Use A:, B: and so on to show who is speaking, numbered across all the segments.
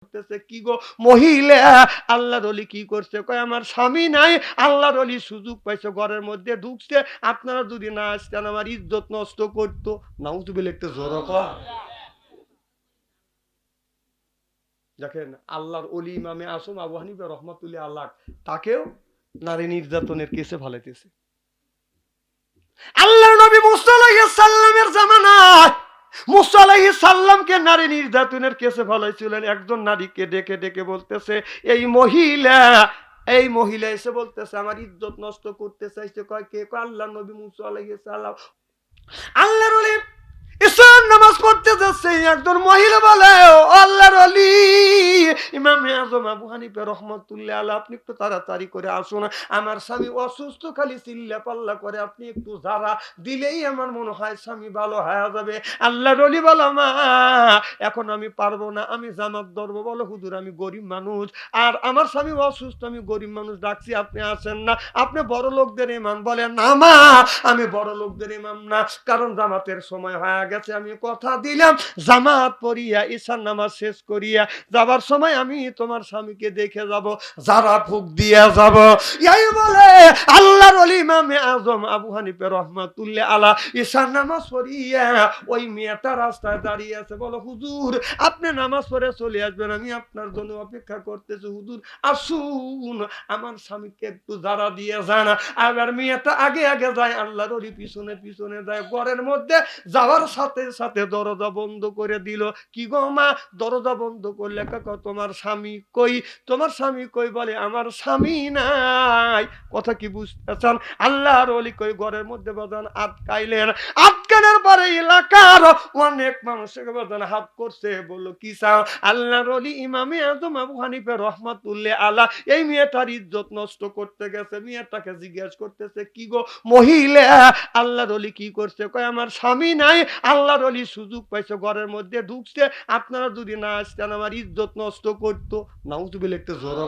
A: করতেছে? কি গো? মহিলা, আল্লাহর অলি কি করছে? কয়, আমার স্বামী নাই, আল্লাহর অলি সুযোগ পাইছে, ঘরের মধ্যে ঢুকছে, আপনারা যদি না আসতেন, আমার ইজ্জত নষ্ট করতো। নাউজুবিল একটু জোর দেখেন, আল্লাহর অলি ইমামে আসম আবু হানিফা রহমতুল্লাহ আল্লাহ তাকেও নারী নির্যাতনের কেসে ভালাইতেছে আল্লাহ নবী মুসা আলাইহিস সাল্লামের জামানায় মুসা আলাইহিস সাল্লামকে নারী নির্যাতনের কেসে ফলাইছিলেন। একজন নারীকে ডেকে ডেকে বলতেছে, এই মহিলা এই মহিলা এসে বলতেছে, আমার ইজ্জত নষ্ট করতে চাইছে। কয় কে? আল্লাহ নবী মুসা আলাইহিস ঈশান নামাজ পড়তে যাচ্ছে, একজন মহিলা বলে আল্লাহর অলি ইমাম আজম আবু হানিফা রহমতুল্লাহ আল্লাহ আপনি একটু তাড়াতাড়ি করে আসুন। আমার স্বামী অসুস্থ, খালি চিল্লা পাল্লা করে, আপনি একটু যারা, দিলেই আমার মনে হয় স্বামী ভালো হয়ে যাবে। আল্লাহর অলি বলো, মা, এখন আমি পারব না, আমি জামাত ধরবো। বলো, হুজুর, আমি গরিব মানুষ। আর আমার স্বামী অসুস্থ, আমি গরিব মানুষ, ডাকছি, আপনি আসেন না। আপনি বড় লোকদের ইমাম বলেন, না, মা, আমি বড় লোকদের ইমাম না, কারণ জামাতের সময় হয়ে গেছে, আমি কথা দিলাম, জামাত পড়িয়া ঈশান নামাজ শেষ করিয়া যাবার সময় আমি তোমার স্বামীকে দেখে যাব, যারা ফুক দিয়া যাব। এই বলে, আল্লাহর ইমামে আজম আবু হানিফে রহমাতুল্লাহ আলা ঈশান নামাজ পড়িয়া ওই মেয়েটা রাস্তায় দাঁড়িয়ে আছে, বলো, হুজুর, আপনি নামাজ পড়ে চলে আসবেন, আমি আপনার জন্য অপেক্ষা করতেছি, হুজুর, আসুন, আমার স্বামীকে একটু যারা দিয়ে যান। আবার মেয়েটা আগে আগে যায়, আল্লাহর পিছনে পিছনে যায়, ঘরের মধ্যে যাওয়ার সাথে সাথে দরজা বন্ধ করে দিল। কি গো মা? দরজা বন্ধ করলে কাকা তোমার স্বামী কই? তোমার স্বামী কই বলে, আমার স্বামী নাই। কথা কি বুঝতে চান? আল্লাহর ওলি কই ঘরের মধ্যে বাজান আটকাইলেন। আটকানোর পরে এলাকার অনেক মানুষকে বাজান হাত করছে। বলল, কি চাও? আল্লাহর ওলি ইমামে আজম আবু হানিফে রহমাতুল্লাহ আলা, এই মেয়েটার ইজ্জত নষ্ট করতে গেছে। মেয়েটাকে জিজ্ঞেস করতেছে, কি গো মহিলা? আল্লাহর অলি কি করছে? কয়, আমার স্বামী নাই। আল্লাহর অলি সুযোগ পাইছে, ঘরের মধ্যে ঢুকছে আপনারা যদি না আসতেন, আমার ইজ্জত নষ্ট করতো। নাউজুবিল একটু জোর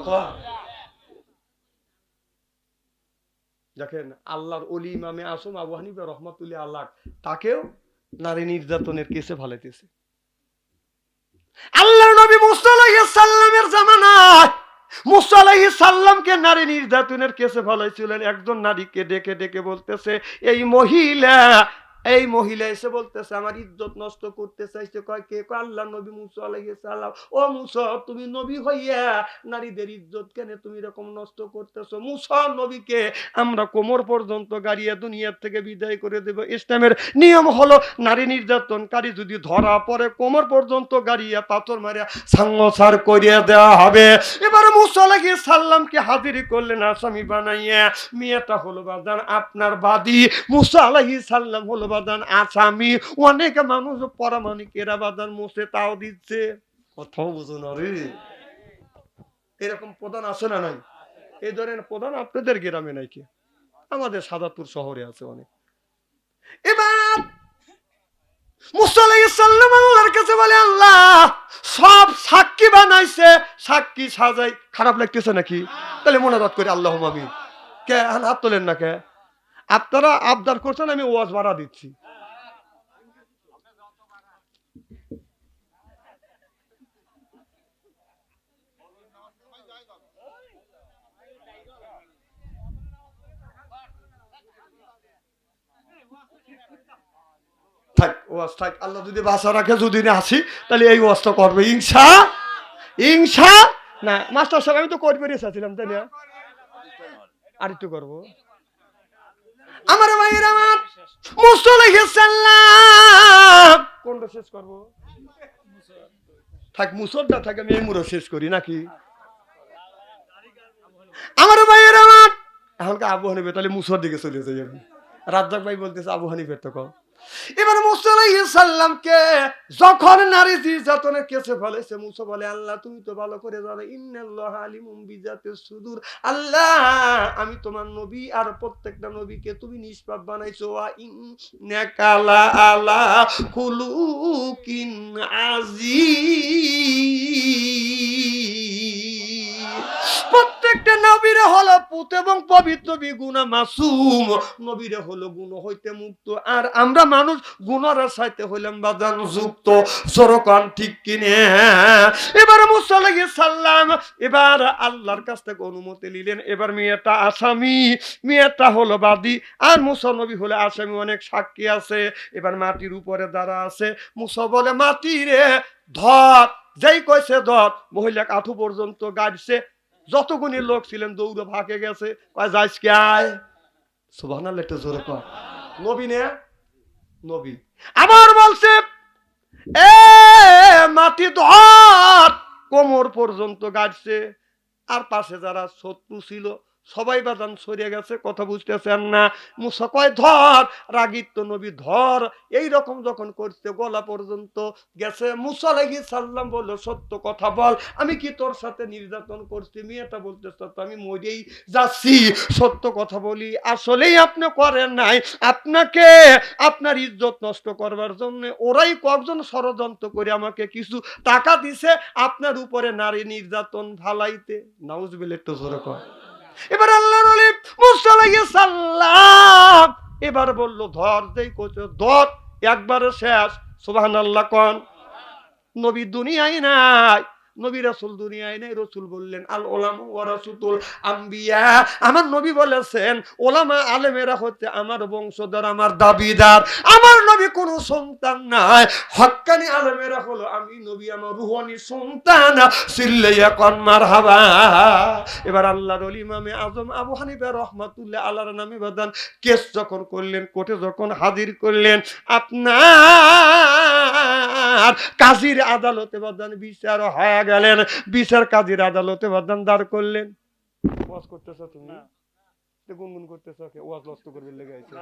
A: দেখেন, আল্লাহর অলি ইমামে আসম আবু হানিফা রহমাতুল্লাহ আল্লাহ তাকেও নারী নির্যাতনের কেসে ভালাইতেছে আল্লাহ নবী মুসা সাল্লামের জামানায়, মুসা সাল্লামকে নারী নির্যাতনের কেসে ফলাইছিলেন। একজন নারীকে ডেকে ডেকে বলতেছে, এই মহিলা এই মহিলা এসে বলতেছে, আমার ইজ্জত নষ্ট করতে চাইছে। কয় কে? কয়, আল্লাহ নবী মুসা ও মুসা, তুমি নবী হইয়া নারীদের ইজ্জত কেন তুমি এরকম নষ্ট করতেছো? মুসা নবীকে আমরা কোমর পর্যন্ত গাড়িয়া দুনিয়ার থেকে বিদায় করে দেব। ইসলামের নিয়ম হলো নারী নির্যাতনকারী যদি ধরা পড়ে, কোমর পর্যন্ত গাড়িয়া পাথর মারিয়া সাঙ্গসার করিয়া দেওয়া হবে। এবার মুসা সাল্লামকে হাজিরি করলেন আসামি বানাইয়া, মেয়েটা হলো বাদান আপনার বাদী। মুসা আলাহি সাল্লাম হলো বাদান আসামি। অনেক মানুষ পরামানিকেরা বাদান মুসে তাও দিচ্ছে। কথাও বুঝো না রে। এরকম প্রধান আছে না নাই? এই ধরনের প্রধান আপনাদের গ্রামে নাই কি? আমাদের সাদাপুর শহরে আছে অনেক। এবার আল্লাহ, সব খারাপ লাগতেছে নাকি? তাহলে মোনাজাত করে আল্লাহ আমি কে? হাত তোলেন না কে? আপনারা আবদার করছেন, আমি ওয়াজ ভাড়া দিচ্ছি। ওয়াজ থাক, আল্লাহ যদি বাসা রাখে, যদি না আসি, তাহলে এই ওয়াজটা করবে। ইনসা ইনসা না, মাস্টার সাহেব, আমি তো করবে রেসেছিলাম তাই না? আর একটু করব। আমার ভাইয়ের আমার মুসলাম কোনটা শেষ করব? থাক মুসলটা থাকে আমি এই মুড়ো শেষ করি নাকি? আমার ভাইয়ের আমার এখনকার আবু হানিফে তাহলে মুসর দিকে চলে যাই আমি। রাজ্জাক ভাই বলতেছে আবু হানিফের তো কম। এবার মুসাল্লামকে যখন নারী নির্যাতনের কেসে ফেলেছে, মুসা বলে, আল্লাহ, তুমি তো ভালো করে জানো, ইন্নাল্লাহ আলিমুম বিজাতিস সুদূর। আল্লাহ, আমি তোমার নবী আর প্রত্যেকটা নবীকে তুমি নিষ্পাপ বানাইছো। ওয়া ইন্নাকা লা আলা খুলুকিন আজিম প্রত্যেকটা নবীর হলো পুত এবং পবিত্র বিগুণা মাসুম। নবীরে হলো গুণ হইতে মুক্ত। আর আমরা মানুষ গুণের সাইতে হইলাম বাজান যুক্ত। সরকান ঠিক কিনে। এবার মুসাল্লাহ সাল্লাম এবার আল্লাহর কাছ থেকে অনুমতি নিলেন। এবার মেয়েটা আসামি। মেয়েটা হলো বাদী। আর মুসা নবী হলে আসামি। অনেক সাক্ষী আছে। এবার মাটির উপরে দাঁড়া আছে। মুসা বলে, মাটি রে, ধর। যেই কইছে ধর। মহিলা কাঠু পর্যন্ত গাড়ছে। যতগুনি লোক ছিলেন, দৌড়ে ভাগে গেছে, কয়, যাইস কে আয়? সুবহানাল্লাহ, একটু জোরে কয় নবী নে? নবী। আবার বলছে, এ মাটি ধর, কোমর পর্যন্ত গাড়ছে। আর পাশে যারা শত্রু ছিল সবাই বাজান সরিয়ে গেছে, কথা বুঝতেছেন না। মুসা কয়, ধর, রাগিত নবী, ধর। এই রকম যখন করতে গলা পর্যন্ত গেছে। মুসা লাগি সাল্লাম বলল, সত্য কথা বল, আমি কি তোর সাথে নির্যাতন করছি? মেয়েটা বলতেছ আমি মরেই যাচ্ছি, সত্য কথা বলি। আসলেই আপনি করেন নাই। আপনাকে আপনার ইজ্জত নষ্ট করবার জন্য ওরাই কয়েকজন ষড়যন্ত্র করে আমাকে কিছু টাকা দিছে আপনার উপরে নারী নির্যাতন ভালাইতে নাউজ বিলে একটু জোরে কয়। এবার আল্লাহ নলি মুসা সাল্লাম এবার বলল, ধর যেই কোচে ধর একবার শেষ। সুবাহ আল্লাহ কন, নবী দুনিয়ায় নাই। নবী রাসুল দুনিয়ায় নাই, রসুল বললেন, আল ওলাম ও রাসুতুল আম্বিয়া। আমার নবী বলেছেন, ওলামা আলেমেরা হচ্ছে আমার বংশধর, আমার দাবিদার। আমার নবী কোনো সন্তান নাই। হক্কানি আলেমেরা হলো আমি, নবী আমার রুহানি সন্তান। সিল্লাইয়া হাবা এবার আল্লাহর আজম আবু হানিফা রহমাতুল্লাহ আল্লাহর নামে বাদান কেস যখন করলেন, কোর্টে যখন হাজির করলেন, আপনার কাজীর আদালতে বাদান বিচার হয়ে গেলেন বিচার কাজীর আদালতে বাদান দাঁড় করলেন। ওয়াজ করতেছ তুমি? গুনগুন করতেছ কে? ওয়াজ করবে লেগে আছে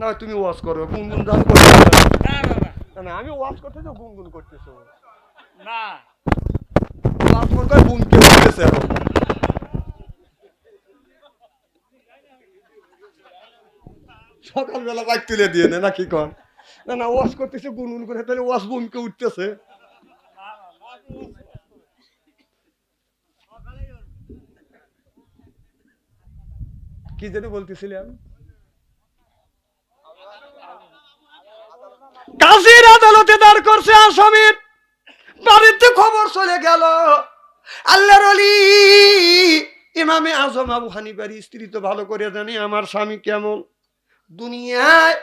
A: না। তুমি ওয়াজ করো গুনগুন দান করতে
B: না বাবা
A: না। না আমি ওয়াজ করতেছ গুনগুন করতেছ।
B: না।
A: ওয়াজ করতে গুনকে করতেছে সকালবেলা বাইক তুলে দিয়ে নে নাকি কন না না ওয়াশ করতেছে গুনগুন করে তাহলে ওয়াশ বুমকে উঠতেছে। কি যেন বলতেছিলাম কাজীর আদালতে দাঁড় করছে আসামির। বাড়িতে খবর চলে গেল। আল্লাহর ইমামে আজম আবু হানিফার স্ত্রী তো ভালো করে জানে আমার স্বামী কেমন। দুনিয়ায়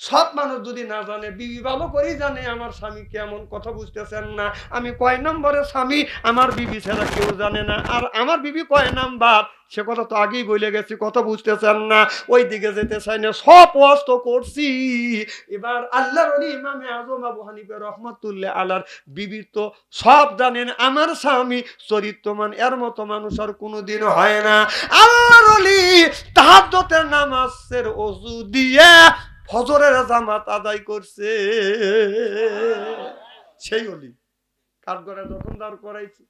A: সব মানুষ যদি না জানে, বিবি ভালো করেই জানে আমার স্বামী কেমন, কথা বুঝতেছেন না। আমি কয় নম্বরের স্বামী, আমার বিবি ছাড়া কেউ জানে না। আর আমার বিবি কয় নাম্বার? সে কথা তো আগেই বলে গেছি, কথা বুঝতেছেন না। ওই দিকে যেতে চাই না, সব অস্ত করছি। এবার আল্লাহ রলি ইমামে আজম আবু হানিফা রহমতুল্লাহ আল্লাহর বিবির তো সব জানেন, আমার স্বামী চরিত্রমান, এর মতো মানুষ আর কোনোদিন হয় না। আল্লাহ রলি তাহাজ্জতের নামাজের অজু দিয়ে ফজরের জামাত আদায় করছে। সেই অলি। কাঠগড়ে যখন দাঁড় করাইছি?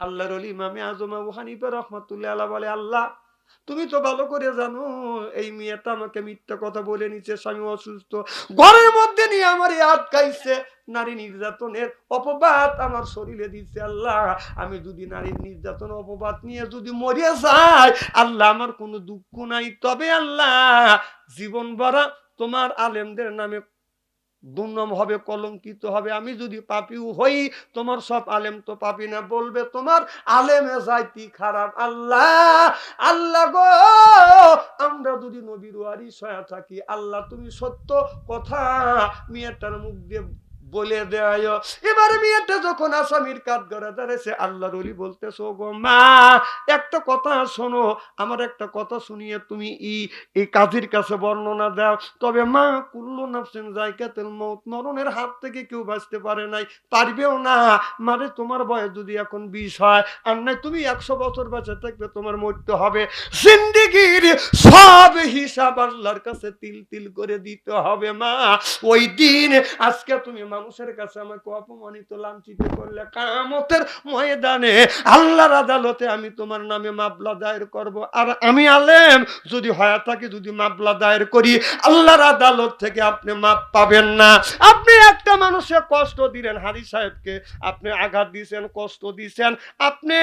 A: আল্লাহর অলি ইমামে আজম আবু হানিফা রহমতুল্লাহ আল্লাহ বলে, আল্লাহ, তুমি তো ভালো করে জানো, এই মেয়েটা আমাকে মিথ্যা কথা বলে নিচ্ছে স্বামী অসুস্থ। ঘরের মধ্যে নিয়ে আমার আটকাইছে নারী নির্যাতনের অপবাদ আমার শরীরে দিচ্ছে আল্লাহ। আমি যদি নারীর নির্যাতন, অপবাদ নিয়ে যদি মরে যাই, আল্লাহ, আমার কোনো দুঃখ নাই। তবে আল্লাহ, জীবন ভরা তোমার আলেমদের নামে দুর্নম হবে, কলঙ্কিত হবে। আমি যদি পাপিও হই, তোমার সব আলেম তো পাপি না। বলবে, তোমার আলেমে যাইতি খারাপ আল্লাহ। আল্লাহ গো, আমরা যদি নবীর ওয়ারি সয়া থাকি, আল্লাহ তুমি সত্য কথা, মেয়েটার মুখ দিয়ে বলে দেয়, এবার মেয়েটা যখন আসামির কাঠ গড়ে দাঁড়াইছে আল্লাহর অলি বলতেছো, গো মা, একটা কথা শোনো, আমার একটা কথা শুনিয়ে তুমি ই এই কাজীর কাছে বর্ণনা দাও। তবে মা, কুল্লু নাফসিন জায়গাতেল মৌত মরণের হাত থেকে কেউ বাঁচতে পারে নাই, পারবেও না। মানে তোমার বয়স যদি এখন বিষ হয়, আর নাই, তুমি একশো বছর বেঁচে থাকবে তোমার মরতে হবে। জিন্দিগির সব হিসাব আল্লাহর কাছে তিল তিল করে দিতে হবে মা। ওই দিন আজকে তুমি মানুষের কাছে আমাকে অপমানিত, লাঞ্ছিত করলে কামতের ময়দানে আল্লাহর আদালতে আমি তোমার নামে মামলা দায়ের করব। আর আমি আলেম, যদি হয়ে থাকে যদি মামলা দায়ের করি, আল্লাহর আদালত থেকে আপনি মাপ পাবেন না। আপনি একটা মানুষের কষ্ট দিলেন, হারি সাহেবকে আপনি আঘাত দিয়েছেন, কষ্ট দিয়েছেন, আপনি